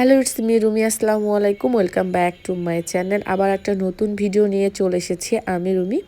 Hello it's me Rumi আসসালামু আলাইকুম welcome back to my channel আবার একটা নতুন ভিডিও নিয়ে চলে এসেছি আমি, রুমি।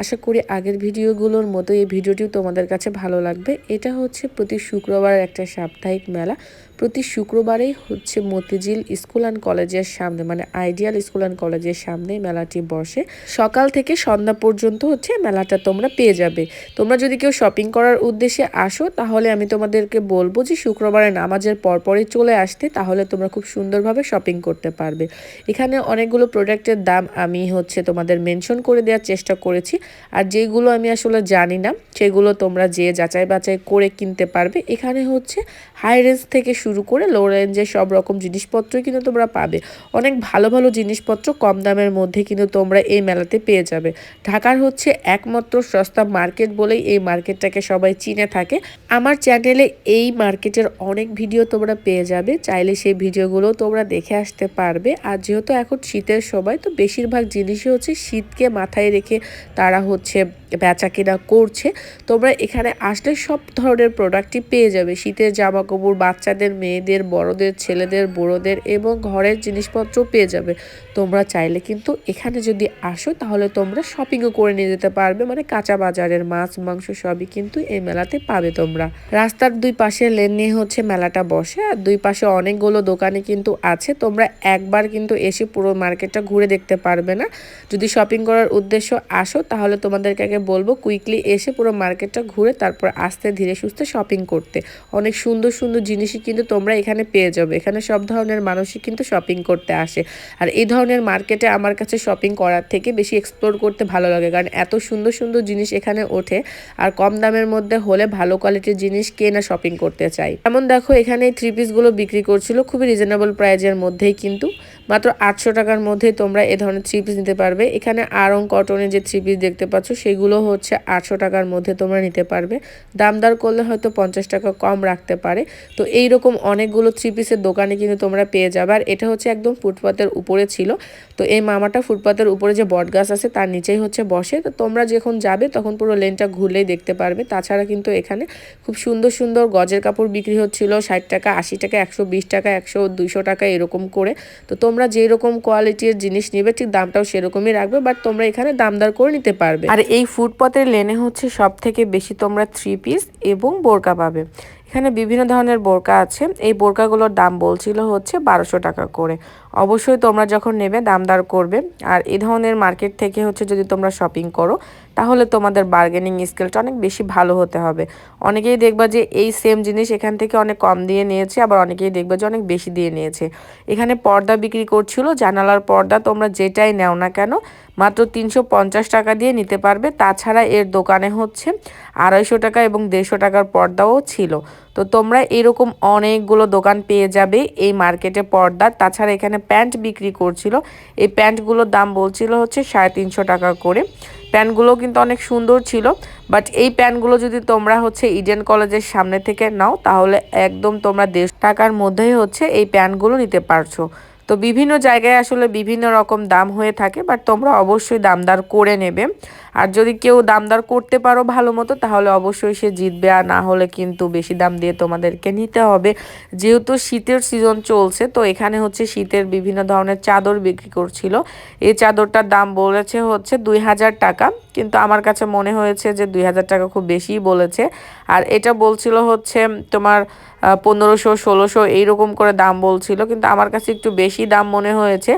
আশা করি আগের ভিডিওগুলোর মতো এই ভিডিওটিও তোমাদের কাছে ভালো লাগবে। এটা হচ্ছে প্রতি শুক্রবার একটা সাপ্তাহিক মেলা। প্রতি শুক্রবারেই হচ্ছে মতিঝিল স্কুল অ্যান্ড কলেজের সামনে মানে আইডিয়াল স্কুল অ্যান্ড কলেজের সামনে মেলাটি বসে। সকাল থেকে সন্ধ্যা পর্যন্ত হচ্ছে মেলাটা তোমরা পেয়ে যাবে। তোমরা যদি কেউ শপিং করার উদ্দেশ্যে আসো, তাহলে আমি তোমাদেরকে বলব যে শুক্রবারে নামাজের পরপরই চলে আসতে, তাহলে তোমরা খুব সুন্দরভাবে শপিং করতে পারবে। এখানে অনেকগুলো প্রোডাক্টের দাম আমি হচ্ছে তোমাদের মেনশন করে দেওয়ার চেষ্টা করেছি। আর যেগুলো আমি আসলে জানি না, সেগুলো তোমরা যে যাচাই বাছাই করে কিনতে পারবে, এখানে হচ্ছে হাই রেঞ্জ থেকে শুরু করে লো রেঞ্জের সব রকম জিনিসপত্রই কিন্তু তোমরা পাবে। অনেক ভালো ভালো জিনিসপত্র কম দামের মধ্যে কিন্তু তোমরা এই মেলাতে পেয়ে যাবে। ঢাকার হচ্ছে একমাত্র সস্তা মার্কেট বলেই এই মার্কেটটাকে সবাই চিনে থাকে। আমার চ্যানেলে এই মার্কেটের অনেক ভিডিও তোমরা পেয়ে যাবে। চাইলে সেই ভিডিওগুলো তোমরা দেখে আসতে পারবে। আর যেহেতু এখন শীতের সময়, তো বেশিরভাগ জিনিসই হচ্ছে শীতকে মাথায় রেখে তারা হচ্ছে বেচা কেনা করছে। তোমরা এখানে আসলে সব ধরনের প্রোডাক্টই পেয়ে যাবে। শীতের জামা কাপড় বাচ্চাদের মেয়েদের, বড়দের, ছেলেদের, বড়োদের এবং ঘরের জিনিসপত্র পেয়ে যাবে। তোমরা চাইলে কিন্তু এখানে যদি আসো, তাহলে তোমরা শপিংও করে নিয়ে যেতে পারবে। মানে কাঁচা বাজারের মাছ, মাংস সবই কিন্তু এই মেলাতে পাবে তোমরা। রাস্তার দুই পাশে লেন নিয়ে হচ্ছে মেলাটা বসে, আর দুই পাশে অনেকগুলো দোকানে কিন্তু আছে। তোমরা একবার কিন্তু এসে পুরো মার্কেটটা ঘুরে দেখতে পারবে না। যদি শপিং করার উদ্দেশ্য আসো, তাহলে তোমাদেরকে আগে বলব কুইকলি এসে পুরো মার্কেটটা ঘুরে, তারপর আস্তে ধীরে সুস্থে শপিং করতে। অনেক সুন্দর সুন্দর জিনিসই কিন্তু তোমরা এখানে পেয়ে যাবে। এখানে সব ধরনের মানুষই কিন্তু শপিং করতে আসে। আর এই ধরনের মার্কেটে আমার কাছে শপিং করার থেকে বেশি এক্সপ্লোর করতে ভালো লাগে। কারণ এত সুন্দর সুন্দর জিনিস এখানে ওঠে। আর কম দামের মধ্যে হলে ভালো কোয়ালিটির জিনিস কে না শপিং করতে চাই এমন দেখো, এখানে থ্রি পিসগুলো বিক্রি করছিল। খুবই রিজনেবল প্রাইজের মধ্যেই কিন্তু মাত্র আটশো টাকার মধ্যে তোমরা এ ধরনের থ্রি পিস নিতে পারবে। এখানে আরং কটনের যে থ্রি পিস দেখতে পাচ্ছ, সেগুলো হচ্ছে আটশো টাকার মধ্যে তোমরা নিতে পারবে। দামদার করলে হয়তো পঞ্চাশ টাকা কম রাখতে পারে। তো এই রকম অনেকগুলো থ্রি পিসের দোকানে কিন্তু তোমরা পেয়ে যাবে। আর এটা হচ্ছে একদম ফুটপাতের উপরে ছিল। তো এই মামাটা ফুটপাতের উপরে যে বট গাছ আছে, তার নিচেই হচ্ছে বসে। তো তোমরা যখন যাবে, তখন পুরো লেনটা ঘুরলেই দেখতে পারবে। তাছাড়া কিন্তু এখানে খুব সুন্দর সুন্দর গজের কাপড় বিক্রি হচ্ছিল ষাট টাকা, আশি টাকা, একশো বিশ টাকা, একশো দুশো টাকা এরকম করে। তো তোমরা যেই রকম কোয়ালিটির জিনিস নেবে, ঠিক দামটাও সেরকমই রাখবে বাট তোমরা এখানে দামদার করে নিতে পারবে। আর এই ফুটপথের লেনে হচ্ছে সব থেকে বেশি তোমরা থ্রি পিস এবং বোরকা পাবে। এখানে বিভিন্ন ধরনের বোরকা আছে। এই বোরকাগুলোর দাম বলছিল হচ্ছে বারোশো টাকা করে। অবশ্যই তোমরা যখন নেবে দামদার করবে। আর এই ধরনের মার্কেট থেকে হচ্ছে যদি তোমরা শপিং করো, তাহলে তোমাদের বার্গেনিং স্কিলটা অনেক বেশি ভালো হতে হবে। অনেকেই দেখবা যে এই সেম জিনিস এখান থেকে অনেক কম দিয়ে নিয়েছে, আবার অনেকেই দেখবা যে অনেক বেশি দিয়ে নিয়েছে। এখানে পর্দা বিক্রি করছিল, জানালার পর্দা তোমরা যেটাই নেও না কেন, মাত্র তিনশো পঞ্চাশ টাকা দিয়ে নিতে পারবে। তাছাড়া এর দোকানে হচ্ছে আড়াইশো টাকা এবং দেড়শো টাকার পর্দাও ছিল। তো তোমরা এরকম অনেকগুলো দোকান পেয়ে যাবে এই মার্কেটে পর্দার। তাছাড়া এখানে প্যান্ট বিক্রি করছিল। এই প্যান্টগুলোর দাম বলছিল হচ্ছে সাড়ে তিনশো টাকা করে। প্যান্টগুলো কিন্তু অনেক সুন্দর ছিল। বাট এই প্যান্টগুলো যদি তোমরা হচ্ছে ইডেন কলেজের সামনে থেকে নাও, তাহলে একদম তোমরা দেড়শো টাকার মধ্যেই হচ্ছে এই প্যান্টগুলো নিতে পারছ। তো বিভিন্ন জায়গায় আসলে বিভিন্ন রকম দাম হয়ে থাকে, বাট তোমরা অবশ্যই দামদার করে নেবে। আর যদি কেউ দামদার করতে পারো ভালো মতো, তাহলে অবশ্যই সে জিতবে। আর না হলে কিন্তু বেশি দাম দিয়ে তোমাদেরকে নিতে হবে। যেহেতু শীতের সিজন চলছে, তো এখানে হচ্ছে শীতের বিভিন্ন ধরনের চাদর বিক্রি করছিল। এই চাদরটার দাম বলেছে হচ্ছে দুই হাজার টাকা। কিন্তু আমার কাছে মনে হয়েছে যে দুই হাজার টাকা খুব বেশিই বলেছে। আর এটা বলছিল হচ্ছে তোমার পনেরোশো, ষোলোশো এইরকম করে দাম বলছিল, কিন্তু আমার কাছে একটু বেশি দাম মনে হয়েছে।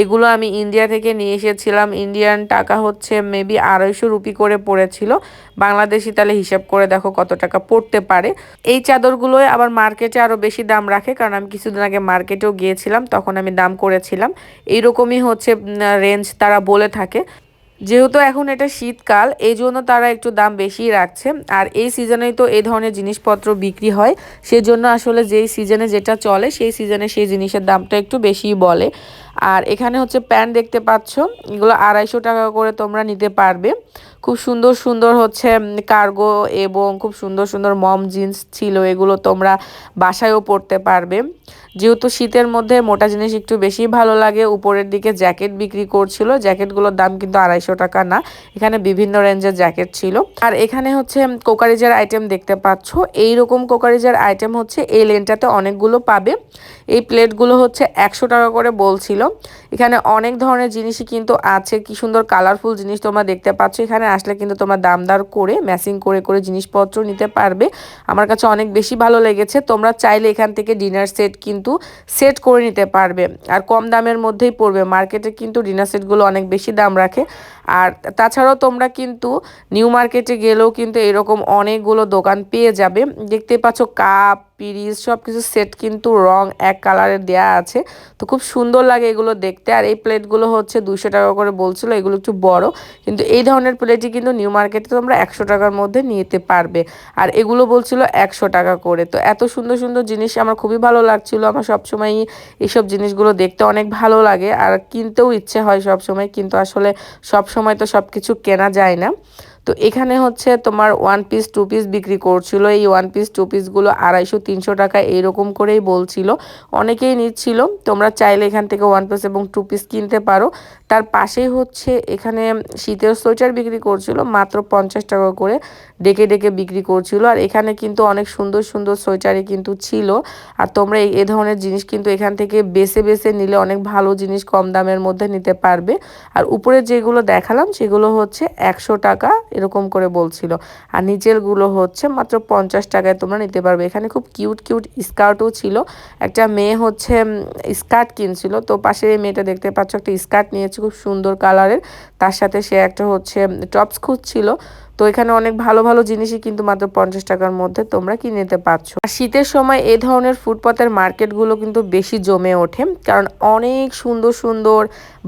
এগুলো আমি ইন্ডিয়া থেকে নিয়ে এসেছিলাম। ইন্ডিয়ান টাকা হচ্ছে মেবি আড়াইশো রুপি করে পড়েছিল। বাংলাদেশি তাহলে হিসাব করে দেখো কত টাকা পড়তে পারে। এই চাদরগুলোই আবার মার্কেটে আরও বেশি দাম রাখে, কারণ আমি কিছুদিন আগে মার্কেটেও গিয়েছিলাম, তখন আমি দাম করেছিলাম। এইরকমই হচ্ছে রেঞ্জ তারা বলে থাকে। যেহেতু এখন এটা শীতকাল এই জন্য তারা একটু দাম বেশি রাখছে। আর এই সিজনেই তো এই ধরনের জিনিসপত্র বিক্রি হয়। সেজন্য আসলে যেই সিজনে যেটা চলে, সেই সিজনে সেই জিনিসের দামটা একটু বেশিই বলে। আর এখানে হচ্ছে প্যান্ট দেখতে পাচ্ছ, এগুলো আড়াইশো টাকা করে তোমরা নিতে পারবে। খুব সুন্দর সুন্দর হচ্ছে কার্গো এবং খুব সুন্দর সুন্দর মম জিন্স ছিল, এগুলো তোমরা বাসায়ও পরতে পারবে। যেহেতু শীতের মধ্যে মোটা জিনিস একটু বেশি ভালো লাগে, উপরের দিকে জ্যাকেট বিক্রি করছিল। জ্যাকেটগুলোর দাম কিন্তু আড়াইশো টাকা না, এখানে বিভিন্ন রেঞ্জের জ্যাকেট ছিল। আর এখানে হচ্ছে কোকারিজের আইটেম দেখতে পাচ্ছ। এইরকম কোকারিজের আইটেম হচ্ছে, এই লেনটাতে অনেকগুলো পাবে। এই প্লেটগুলো হচ্ছে একশো টাকা করে বলছিল। এখানে অনেক ধরনের জিনিসই কিন্তু আছে, কি সুন্দর কালারফুল জিনিস তোমরা দেখতে পাচ্ছ। এখানে আসলে কিন্তু তোমরা দামদার করে ম্যাচিং করে করে জিনিসপত্র নিতে পারবে। আমার কাছে অনেক বেশি ভালো লেগেছে। তোমরা চাইলে এখান থেকে ডিনার সেট কিন্তু সেট করে নিতে পারবে। আর কম দামের মধ্যেই পড়বে। মার্কেটে কিন্তু ডিনার সেটগুলো অনেক বেশি দাম রাখে। আর তাছাড়াও তোমরা কিন্তু নিউ মার্কেটে গেলেও কিন্তু এরকম অনেকগুলো দোকান পেয়ে যাবে। দেখতে পাচ্ছ কাপ, পিরিজ সব কিছু সেট কিন্তু রং এক কালারের দেয়া আছে। তো খুব সুন্দর লাগে এগুলো দেখতে। আর এই প্লেটগুলো হচ্ছে দুশো টাকা করে বলছিল, এগুলো একটু বড়। কিন্তু এই ধরনের প্লেটই কিন্তু নিউ মার্কেটে তোমরা একশো টাকার মধ্যে নিতে পারবে। আর এগুলো বলছিল একশো টাকা করে। তো এত সুন্দর সুন্দর জিনিস আমার খুবই ভালো লাগছিল। আমার সবসময়ই এইসব জিনিসগুলো দেখতে অনেক ভালো লাগে। আর কিনতেও ইচ্ছে হয় সবসময়। কিন্তু আসলে সব সময় তো সব কিছু কেনা যায় না। তো এখানে হচ্ছে তোমার ওয়ান পিস টু পিস বিক্রি করছিল। এই ওয়ান পিস টু পিসগুলো আড়াইশো, তিনশো টাকা এইরকম করেই বলছিল। অনেকেই নিচ্ছিল। তোমরা চাইলে এখান থেকে ওয়ান পিস এবং টু পিস কিনতে পারো। তার পাশেই হচ্ছে এখানে শীতের সোয়েটার বিক্রি করছিল, মাত্র পঞ্চাশ টাকা করে ডেকে ডেকে বিক্রি করছিল। আর এখানে কিন্তু অনেক সুন্দর সুন্দর সোয়েটারই কিন্তু ছিল। আর তোমরা এ ধরনের জিনিস কিন্তু এখান থেকে বেছে বেছে নিলে অনেক ভালো জিনিস কম দামের মধ্যে নিতে পারবে। আর উপরে যেগুলো দেখালাম, সেগুলো হচ্ছে একশো টাকা এরকম করে বলছিল। আর নিচেরগুলো হচ্ছে মাত্র পঞ্চাশ টাকায় তোমরা নিতে পারবে। এখানে খুব কিউট কিউট স্কার্টও ছিল। একটা মেয়ে হচ্ছে স্কার্ট কিনছিল। তো পাশে মেয়েটা দেখতে পাচ্ছ, একটা স্কার্ট নিয়েছে খুব সুন্দর কালারের। তার সাথে সে একটা হচ্ছে টপস খুঁজছিল। তো এখানে অনেক ভালো ভালো জিনিসই কিন্তু মাত্র পঞ্চাশ টাকার মধ্যে তোমরা কিনে নিতে পারছ। আর শীতের সময় এ ধরনের ফুটপাতের মার্কেটগুলো কিন্তু বেশি জমে ওঠে, কারণ অনেক সুন্দর সুন্দর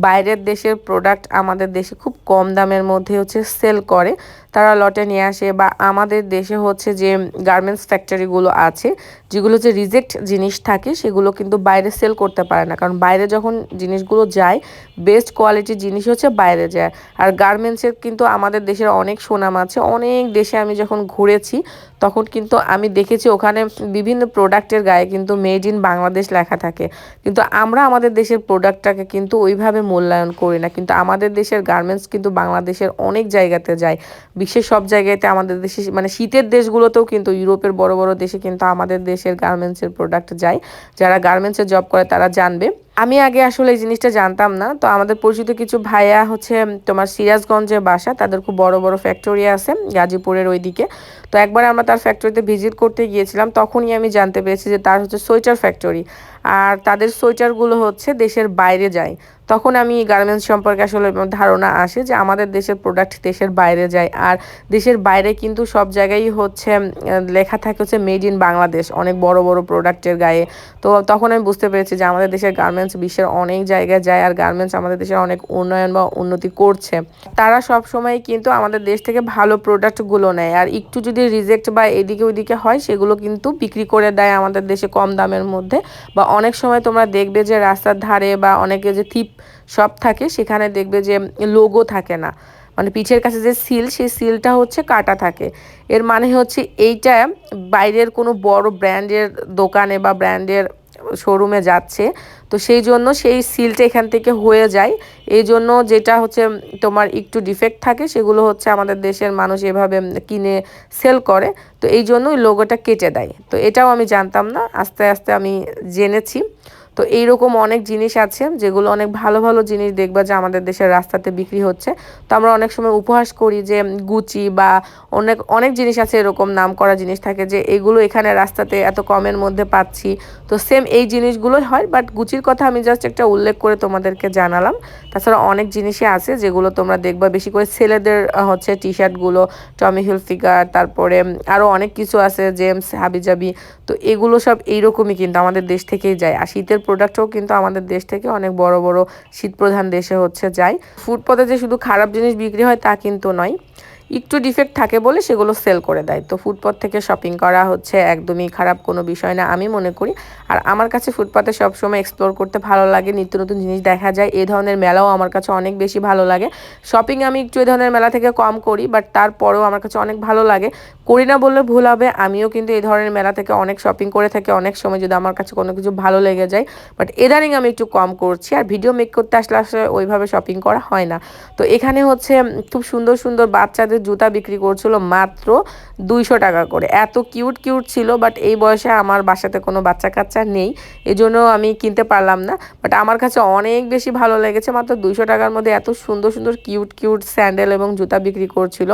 বাইরের দেশের প্রোডাক্ট আমাদের দেশে খুব কম দামের মধ্যে হচ্ছে সেল করে। তারা লটে নিয়ে আসে বা আমাদের দেশে হচ্ছে যে গার্মেন্টস ফ্যাক্টরিগুলো আছে, যেগুলো যে রিজেক্ট জিনিস থাকে, সেগুলো কিন্তু বাইরে সেল করতে পারে না। কারণ বাইরে যখন জিনিসগুলো যায় বেস্ট কোয়ালিটির জিনিস হচ্ছে বাইরে যায়। আর গার্মেন্টসের কিন্তু আমাদের দেশের অনেক সুনাম আছে। অনেক দেশে আমি যখন ঘুরেছি তখন কিন্তু আমি দেখেছি ওখানে বিভিন্ন প্রোডাক্টের গায়ে কিন্তু মেড ইন বাংলাদেশ লেখা থাকে। কিন্তু আমরা আমাদের দেশের প্রোডাক্টটাকে কিন্তু ওইভাবে মূল্যায়ন করি না। কিন্তু আমাদের দেশের গার্মেন্টস কিন্তু বাংলাদেশের অনেক জায়গাতে যায়। বিশ্বের সব জায়গাতে আমাদের দেশে মানে শীতের দেশগুলোতেও কিন্তু, ইউরোপের বড় বড় দেশে কিন্তু আমাদের দেশের গার্মেন্টসের প্রোডাক্ট যায়। যারা গার্মেন্টসে জব করে তারা জানবে। আমি আগে আসলে এই জিনিসটা জানতাম না। তো আমাদের পরিচিত কিছু ভাইয়া হচ্ছে তোমার সিরাজগঞ্জে বাসা। তাদের খুব বড় বড় ফ্যাক্টরি আছে, গাজীপুরের ওইদিকে। তো একবার আমরা তার ফ্যাক্টরিতে ভিজিট করতে গিয়েছিলাম, তখনই আমি জানতে পেরেছি যে তার হচ্ছে সোয়েটার ফ্যাক্টরি আর তাদের সোয়েটারগুলো হচ্ছে দেশের বাইরে যায়। তখন আমি গার্মেন্টস সম্পর্কে আসলে ধারণা আসে যে আমাদের দেশের প্রোডাক্ট দেশের বাইরে যায়। আর দেশের বাইরে কিন্তু সব জায়গায় হচ্ছে লেখা থাকে হচ্ছে মেড ইন বাংলাদেশ, অনেক বড় বড় প্রোডাক্টের গায়ে। তো তখন আমি বুঝতে পেরেছি যে আমাদের দেশের গার্মেন্টস বিশ্বের অনেক জায়গায় যায় আর গার্মেন্টস আমাদের দেশের অনেক উন্নয়ন বা উন্নতি করছে। তারা সব সময় কিন্তু আমাদের দেশ থেকে ভালো প্রোডাক্টগুলো নেয়। আর একটু যদি রিজেক্ট বা এদিকে ওদিকে হয়, সেগুলো কিন্তু বিক্রি করে দেয় আমাদের দেশে কম দামের মধ্যে। বা অনেক সময় তোমরা দেখবে যে রাস্তার ধারে বা অনেকে যে থিপ সব থাকে, সেখানে দেখবে যে লোগো থাকে না। মানে পিঠের কাছে যে সিল সেই সিলটা হচ্ছে কাটা থাকে। এর মানে হচ্ছে এইটা বাইরের কোনো বড় ব্র্যান্ডের দোকানে বা ব্র্যান্ডের শোরুমে যাচ্ছে। তো সেই জন্য সেই সিলটা এখান থেকে হয়ে যায়। এই জন্য যেটা হচ্ছে তোমার একটু ডিফেক্ট থাকে, সেগুলো হচ্ছে আমাদের দেশের মানুষ এভাবে কিনে সেল করে। তো এই জন্য ওই লোগোটা কেটে দেয়। তো এটাও আমি জানতাম না। আস্তে আস্তে আমি জেনেছি। তো এইরকম অনেক জিনিস আছে যেগুলো অনেক ভালো ভালো জিনিস দেখবা যে আমাদের দেশের রাস্তাতে বিক্রি হচ্ছে। তো আমরা অনেক সময় উপহাস করি যে গুচি বা অনেক অনেক জিনিস আছে এরকম নাম করা জিনিস থাকে যে এগুলো এখানে রাস্তাতে এত কমের মধ্যে পাচ্ছি। তো সেম এই জিনিসগুলোই হয় বাট গুচির কথা আমি জাস্ট একটা উল্লেখ করে তোমাদেরকে জানালাম। তাছাড়া অনেক জিনিসই আছে যেগুলো তোমরা দেখবা বেশি করে ছেলেদের হচ্ছে টি শার্টগুলো টমি হিল ফিগার তারপরে আরও অনেক কিছু আছে জেমস হাবিজাবি। তো এগুলো সব এইরকমই কিন্তু আমাদের দেশ থেকেই যায়। আর শীতের প্রোডাক্টও কিন্তু আমাদের দেশ থেকে অনেক বড় বড় শীতপ্রধান দেশে হচ্ছে যায়। ফুটপথে যে শুধু খারাপ জিনিস বিক্রি হয় তা কিন্তু নয়। একটু ডিফেক্ট থাকে বলে সেগুলো সেল করে দেয়। তো ফুটপাথ থেকে শপিং করা হচ্ছে একদমই খারাপ কোনো বিষয় না আমি মনে করি। আর আমার কাছে ফুটপাথে সবসময় এক্সপ্লোর করতে ভালো লাগে, নিত্য নতুন জিনিস দেখা যায় এই ধরনের মেলাও আমার কাছে অনেক বেশি ভালো লাগে। শপিং আমি একটু এ ধরনের মেলা থেকে কম করি বাট তারপরেও আমার কাছে অনেক ভালো লাগে। করি না বললে ভুল হবে, আমিও কিন্তু এই ধরনের মেলা থেকে অনেক শপিং করে থাকি, অনেক সময় যদি আমার কাছে কোনো কিছু ভালো লেগে যায় বাট এদানিং আমি একটু কম করছি। আর ভিডিও মেক করতে আসলে আসলে ওইভাবে শপিং করা হয় না। তো এখানে হচ্ছে খুব সুন্দর সুন্দর বাচ্চাদের জুতা বিক্রি করছিল মাত্র দুইশো টাকা করে। এত কিউট কিউট ছিল বাট এই বয়সে আমার বাসাতে কোনো বাচ্চা কাচ্চা নেই, এজন্য আমি কিনতে পারলাম না। বাট আমার কাছে অনেক বেশি ভালো লেগেছে, মাত্র দুইশো টাকার মধ্যে এত সুন্দর সুন্দর কিউট কিউট স্যান্ডেল এবং জুতা বিক্রি করছিল।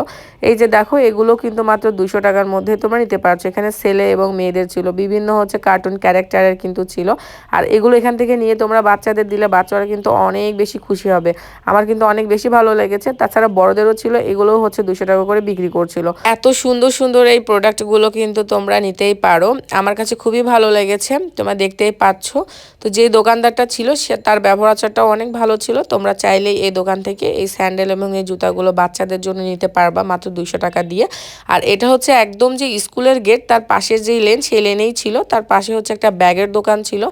এই যে দেখো, এগুলো কিন্তু মাত্র দুইশো টাকার মধ্যে তোমরা নিতে পারছ। এখানে ছেলে এবং মেয়েদের ছিল, বিভিন্ন হচ্ছে কার্টুন ক্যারেক্টারের কিন্তু ছিল। আর এগুলো এখান থেকে নিয়ে তোমরা বাচ্চাদের দিলে বাচ্চারা কিন্তু অনেক বেশি খুশি হবে। আমার কিন্তু অনেক বেশি ভালো লেগেছে। তাছাড়া বড়দেরও ছিল এগুলো হচ্ছে দুশো টাকা করে বিক্রি করছিল। এত সুন্দর সুন্দর এই প্রোডাক্টগুলো কিন্তু তোমরা নিতেই পারো। আমার কাছে খুবই ভালো লেগেছে, তোমরা দেখতেই পাচ্ছ। তো যে দোকানদারটা ছিল, সে তার ব্যবহার আচারটাও অনেক ভালো ছিল। তোমরা চাইলেই এই দোকান থেকে এই স্যান্ডেল এবং এই জুতাগুলো বাচ্চাদের জন্য নিতে পারবা মাত্র দুইশো টাকা দিয়ে। আর এটা হচ্ছে একদম যে স্কুলের গেট তার পাশের যেই লেন সেই লেনেই ছিল। তার পাশে হচ্ছে একটা ব্যাগের দোকান ছিল।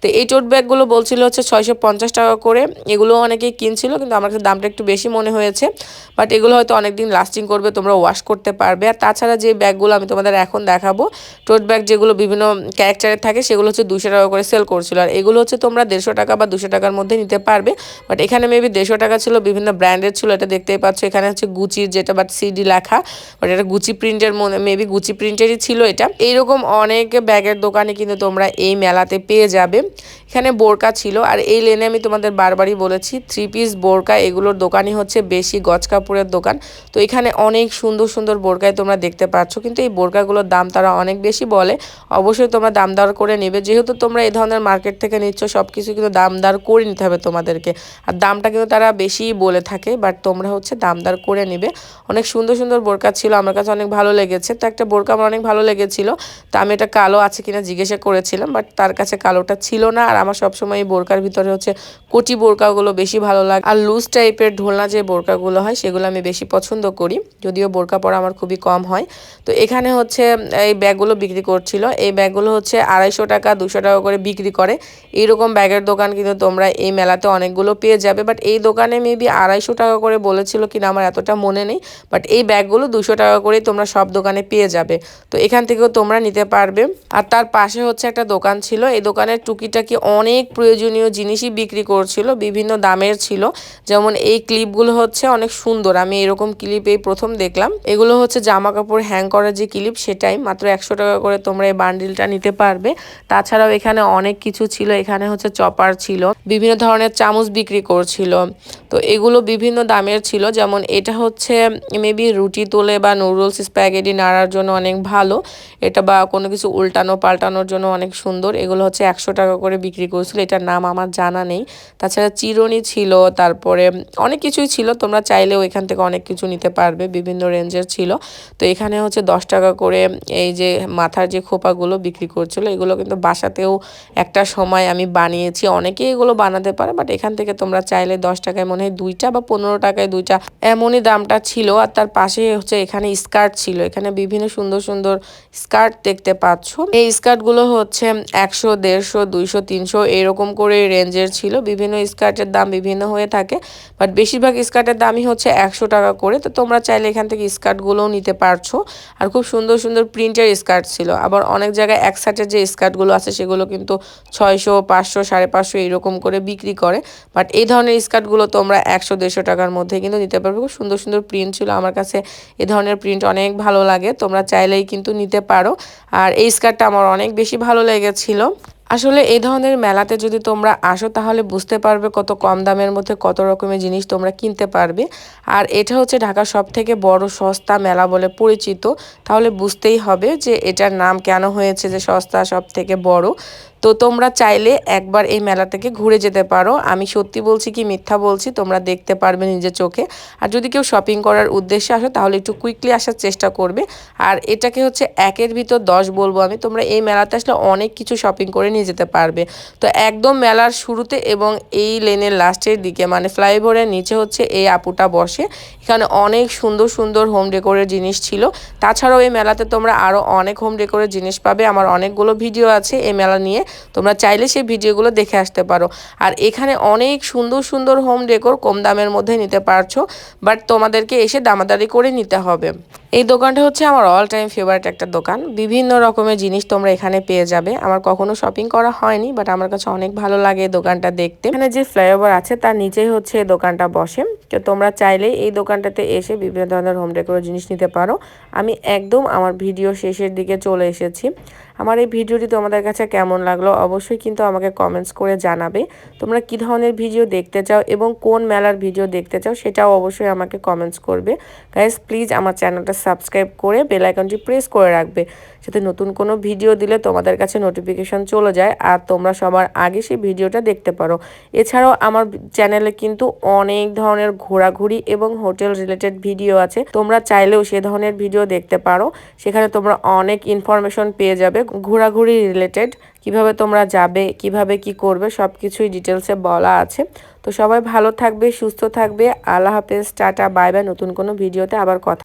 তো এই টোট ব্যাগগুলো বলছিল হচ্ছে ছয়শো পঞ্চাশ টাকা করে। এগুলো অনেকেই কিনছিল, কিন্তু আমার কাছে দামটা একটু বেশি মনে হয়েছে। বাট এগুলো হয়তো অনেকদিন লাস্টিং করবে তোমরা ওয়াশ করতে পারবে। আর তাছাড়া যে ব্যাগগুলো আমি তোমাদের এখন দেখাবো টোট ব্যাগ যেগুলো বিভিন্ন ক্যারেক্টারের থাকে, সেগুলো হচ্ছে দুশো টাকা করে সেল করছিল। আর এগুলো হচ্ছে তোমরা দেড়শো টাকা বা দুশো টাকার মধ্যে নিতে পারবে। বাট এখানে মেবি দেড়শো টাকা ছিল, বিভিন্ন ব্র্যান্ডের ছিল, এটা দেখতেই পাচ্ছ। এখানে হচ্ছে গুচির যেটা বাট সিডি লেখা। বাট এটা গুচি প্রিন্টের মনে মেবি গুচি প্রিন্টেরই ছিল এটা। এইরকম অনেক ব্যাগের দোকানে কিন্তু তোমরা এই মেলাতে পেয়ে যাবে। এখানে বোরকা ছিল, আর এই লেনে আমি তোমাদের বারবারই বলেছি থ্রি পিস বোরকা, এগুলোর দোকানই হচ্ছে বেশি গজ কাপড়ের দোকান। তো এখানে অনেক সুন্দর সুন্দর বোরকায় তোমরা দেখতে পাচ্ছ, কিন্তু এই বোরকাগুলোর দাম তারা অনেক বেশি বলে। অবশ্যই তোমরা দাম দর করে নেবে, যেহেতু তোমরা এই ধরনের মার্কেট থেকে নিচ্ছ সব কিছু কিন্তু দাম দর করে নিতে হবে তোমাদেরকে। আর দামটা কিন্তু তারা বেশিই বলে থাকে বাট তোমরা হচ্ছে দাম দর করে নেবে। অনেক সুন্দর সুন্দর বোরকা ছিল, আমার কাছে অনেক ভালো লেগেছে। তো একটা বোরকা আমার অনেক ভালো লেগেছিল, তা আমি এটা কালো আছে কিনা জিজ্ঞাসা করেছিলাম বাট তার কাছে কালোটা ছিল না। আর আমার সবসময় এই বোরকার ভিতরে হচ্ছে কোটি বোরকাগুলো বেশি ভালো লাগে। আর লুজ টাইপের ঢোলনা যে বোরকাগুলো হয়, সেগুলো আমি বেশি পছন্দ করি। যদিও বোরকা পরা আমার খুবই কম হয়। তো এখানে হচ্ছে, এই ব্যাগগুলো বিক্রি করছিল। এই ব্যাগগুলো হচ্ছে আড়াইশো টাকা, দুশো টাকা করে বিক্রি করে। এইরকম ব্যাগের দোকান কিন্তু তোমরা এই মেলাতে অনেকগুলো পেয়ে যাবে। বাট এই দোকানে মেবি আড়াইশো টাকা করে বলেছিল কিনা আমার এতটা মনে নেই। বাট এই ব্যাগগুলো দুশো টাকা করেই তোমরা সব দোকানে পেয়ে যাবে। তো এখান থেকেও তোমরা নিতে পারবে। আর তার পাশে হচ্ছে একটা দোকান ছিল। এই দোকানের টুকিটাকি অনেক প্রয়োজনীয় জিনিসই বিক্রি করছিল। বিভিন্ন দামের ছিল। যেমন এই ক্লিপগুলো হচ্ছে অনেক সুন্দর। আমি এরকম ক্লিপ এই প্রথম দেখলাম, এগুলো হচ্ছে জামা কাপড় হ্যাং করার যে ক্লিপ সেটাই, মাত্র একশো টাকা করে তোমরা এই বান্ডিলটা নিতে পারবে। তাছাড়াও এখানে অনেক কিছু ছিল, এখানে হচ্ছে চপার ছিল, বিভিন্ন ধরনের চামচ বিক্রি করছিল। তো এগুলো বিভিন্ন দামের ছিল, যেমন এটা হচ্ছে মেবি রুটি তোলে বা নুডলস স্প্যাগেটি নাড়ার জন্য অনেক ভালো, এটা বা কোনো কিছু উল্টানো পাল্টানোর জন্য অনেক সুন্দর, এগুলো হচ্ছে একশো টাকা করে বিক্রি করছিল, এটার নাম আমার জানা নেই। তাছাড়া চিরনি ছিল, তারপরে অনেক কিছুই ছিল, তোমরা চাইলেও এখান থেকে অনেক কিছু নিতে পারবে, বিভিন্ন রেঞ্জের ছিল। তো এখানে হচ্ছে দশ টাকা করে এই যে মাথার যে খোপাগুলো বিক্রি করছিল, এগুলো কিন্তু বাসাতেও একটা সময় আমি বানিয়েছি। অনেকেই এগুলো বানাতে পারে বাট এখান থেকে তোমরা চাইলে দশ টাকায় মনে হয় দুইটা বা পনেরো টাকায় দুইটা এমনই দামটা ছিল। আর তার পাশে হচ্ছে এখানে স্কার্ট ছিল। এখানে বিভিন্ন সুন্দর সুন্দর স্কার্ট দেখতে পাচ্ছ। এই স্কার্টগুলো হচ্ছে একশো, দেড়শো, দুইশো, তিনশো এরকম করে রেঞ্জের ছিল। বিভিন্ন স্কার্টের দাম বিভিন্ন হয়ে থাকে বাট বেশিরভাগ স্কার্টের দামই হচ্ছে একশো টাকা করে। তো তোমরা চাইলে এখান থেকে স্কার্টগুলোও নিতে পারছ। আর খুব সুন্দর সুন্দর প্রিন্টের স্কার্ট ছিল। আবার অনেক জায়গায় এক সাইটের যে স্কার্টগুলো আছে সেগুলো কিন্তু ছয়শো, পাঁচশো, সাড়ে পাঁচশো এইরকম করে বিক্রি করে। বাট এই ধরনের স্কার্টগুলো তোমরা একশো, দেড়শো টাকার মধ্যে কিন্তু নিতে পারবে। খুব সুন্দর সুন্দর প্রিন্ট ছিল। আমার কাছে এ ধরনের প্রিন্ট অনেক ভালো লাগে। তোমরা চাইলেই কিন্তু নিতে পারো। আর এই স্কার্টটা আমার অনেক বেশি ভালো লেগেছিল। আসলে এই ধরনের মেলাতে যদি তোমরা আসো, তাহলে বুঝতে পারবে কত কম দামের মধ্যে কত রকমের জিনিস তোমরা কিনতে পারবে। আর এটা হচ্ছে ঢাকার সব থেকে বড় সস্তা মেলা বলে পরিচিত। তাহলে বুঝতেই হবে যে এটার নাম কেন হয়েছে যে সস্তা সব থেকে বড়। তো তোমরা চাইলে একবার এই মেলা থেকে ঘুরে যেতে পারো। আমি সত্যি বলছি কি মিথ্যা বলছি, তোমরা দেখতে পারবে নিজের চোখে। আর যদি কেউ শপিং করার উদ্দেশ্যে আসো, তাহলে একটু কুইকলি আসার চেষ্টা করবে। আর এটাকে হচ্ছে একের ভিতর দশ বলব আমি, তোমরা এই মেলাতে আসলে অনেক কিছু শপিং করে নিয়ে যেতে পারবে। তো একদম মেলার শুরুতে এবং এই লেনের লাস্টের দিকে মানে ফ্লাইওভারের নিচে হচ্ছে এই আপুটা বসে। এখানে অনেক সুন্দর সুন্দর হোম ডেকোরের জিনিস ছিল। তাছাড়াও এই মেলাতে তোমরা আরও অনেক হোম ডেকোরের জিনিস পাবে। আমার অনেকগুলো ভিডিও আছে এই মেলা নিয়ে। তোমরা চাইলে সেই ভিডিওগুলো দেখে আসতে পারো। আর এখানে অনেক সুন্দর সুন্দর হোম ডেকোর কম দামের মধ্যে নিতে পারছ বাট তোমাদেরকে এসে দামাদারি করে নিতে হবে। এই দোকানটা হচ্ছে আমার অল টাইম ফেভারিট একটা দোকান। বিভিন্ন রকমের জিনিস তোমরা এখানে পেয়ে যাবে। আমার কখনো শপিং করা হয়নি বাট আমার কাছে অনেক ভালো লাগে দোকানটা দেখতে। এখানে যে ফ্লাইওভার আছে, তার নিচেই হচ্ছে দোকানটা বসে। তো তোমরা চাইলে এই দোকানটাতে এসে বিভিন্ন ধরনের হোম ডেকোরের জিনিস নিতে পারো। আমি একদম আমার ভিডিও শেষের দিকে চলে এসেছি। আমার এই ভিডিওটি তোমাদের কাছে কেমন লাগল অবশ্যই কিন্তু আমাকে কমেন্টস করে জানাবে। তোমরা কি ধরনের ভিডিও দেখতে চাও এবং কোন মেলার ভিডিও দেখতে চাও, সেটাও অবশ্যই আমাকে কমেন্টস করবে। গাইজ প্লিজ আমার চ্যানেলটা সাবস্ক্রাইব করে বেল আইকনটি প্রেস করে রাখবে, যাতে নতুন কোনো ভিডিও দিলে তোমাদের কাছে নোটিফিকেশন চলে যায় আর তোমরা সবার আগে সেই ভিডিওটা দেখতে পারো। এছাড়াও আমার চ্যানেলে কিন্তু অনেক ধরনের ঘোরাঘুরি এবং হোটেল রিলেটেড ভিডিও আছে। তোমরা চাইলেও সে ধরনের ভিডিও দেখতে পারো। সেখানে তোমরা অনেক ইনফরমেশন পেয়ে যাবে। ঘোরাঘুরি রিলেটেড কীভাবে তোমরা যাবে, কীভাবে কি করবে সব কিছুই ডিটেলসে বলা আছে। তো সবাই ভালো থাকবে, সুস্থ থাকবে। আল্লাহ হাফেজ, টাটা বাই বাই নতুন কোনো ভিডিওতে আবার কথা